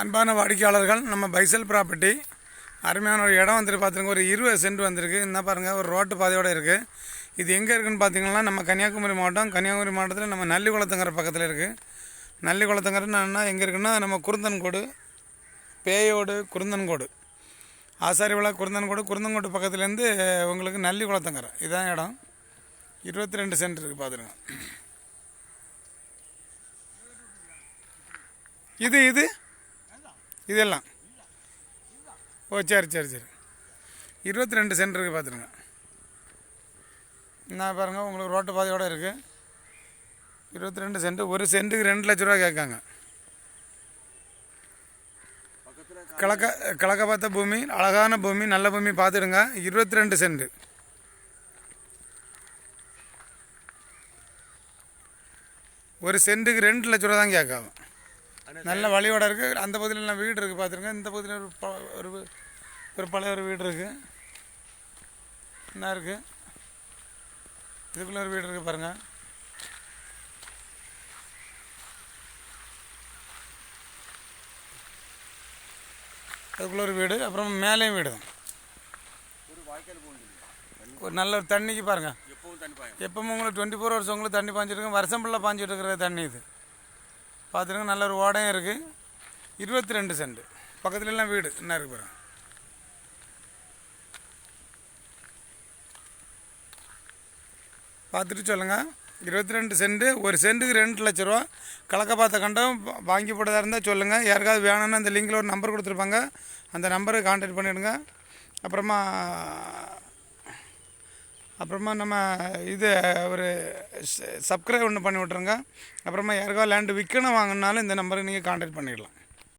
அன்பான வாடிக்கையாளர்கள் நம்ம பைசல் ப்ராப்பர்ட்டி அருமையான ஒரு இடம் வந்துட்டு பார்த்துருங்க ஒரு இருபது சென்ட் வந்திருக்கு. என்ன பாருங்கள் ஒரு ரோட்டு பாதையோடு இருக்குது இது எங்கே இருக்குதுன்னு பார்த்தீங்கன்னா நம்ம கன்னியாகுமரி மாவட்டம். கன்னியாகுமரி மாவட்டத்தில் நம்ம நல்லிக்குளத்துங்கிற பக்கத்தில் இருக்குது நல்லிக்குளத்தங்கரைன்னா எங்கே இருக்குன்னா நம்ம குருந்தன்கோடு பேயோடு குருந்தன்கோடு. ஆசாரி விழா குருந்தன்கோடு குருந்தன்கோடு பக்கத்துலேருந்து உங்களுக்கு நல்லிக்குளத்துங்கிற இதான் இடம். இருபத்தி ரெண்டு சென்ட் இருக்குது பார்த்துருங்க இது இது? இதெல்லாம். ஓ சரி சரி சரி. இருபத்தி ரெண்டு சென்ட் இருக்குது பார்த்துருங்க நான் பாருங்கள் உங்களுக்கு ரோட்டு பாதையோடு இருக்குது இருபத்தி ரெண்டு சென்ட். ஒரு சென்ட்டுக்கு ரெண்டு லட்ச ரூபா கேட்காங்க. கிழக்க கிழக்க பார்த்த பூமி அழகான பூமி நல்ல பூமி பார்த்துடுங்க. இருபத்தி ரெண்டு சென்ட். ஒரு சென்ட்டுக்கு ரெண்டு லட்ச ரூபா தான் கேட்காங்க நல்ல வழியோட இருக்குது அந்த பகுதியில் எல்லாம் வீடு இருக்குது பார்த்துருங்க இந்த பகுதியில் ஒரு ப ஒரு ஒரு பழைய ஒரு வீடு இருக்குது என்ன இருக்குது இதுக்குள்ளே ஒரு வீடு இருக்குது பாருங்கள் அதுக்குள்ளே ஒரு வீடு அப்புறம் மேலேயும் வீடு. தான் ஒரு நல்ல ஒரு தண்ணிக்கு பாருங்கள் எப்பவும் உங்களுக்கு டுவெண்ட்டி ஃபோர் ஹவர்ஸ் உங்களுக்கு தண்ணி பாஞ்சிருக்கு வருஷம் ஃபுல்லாக பாஞ்சிட்டு இருக்கிற தண்ணி இது. பார்த்துருங்க நல்ல ஒரு ஓடையும் இருக்குது இருபத்தி ரெண்டு சென்ட். பக்கத்துலலாம் வீடு. என்ன இருக்கு பாருங்க. பார்த்துட்டு சொல்லுங்கள் இருபத்தி ரெண்டு சென்ட்டு ஒரு சென்ட்டுக்கு ரெண்டு லட்ச ரூபா. கலக்க பார்த்த கண்டம் வாங்கி போட்டதாக இருந்தால் சொல்லுங்கள் யாருக்காவது வேணும்னா அந்த லிங்கில் ஒரு நம்பர் கொடுத்துருப்பாங்க. அந்த நம்பருக்கு கான்டாக்ட் பண்ணிவிடுங்க அப்புறமா அப்புறமா நம்ம இது ஒரு சப்ஸ்கிரைப் ஒன்று பண்ணி விட்ருங்க அப்புறமா யாருக்காவது லேண்டு விற்கணும் வாங்கினாலும் இந்த நம்பருக்கு நீங்கள் காண்டாக்ட் பண்ணிடலாம்.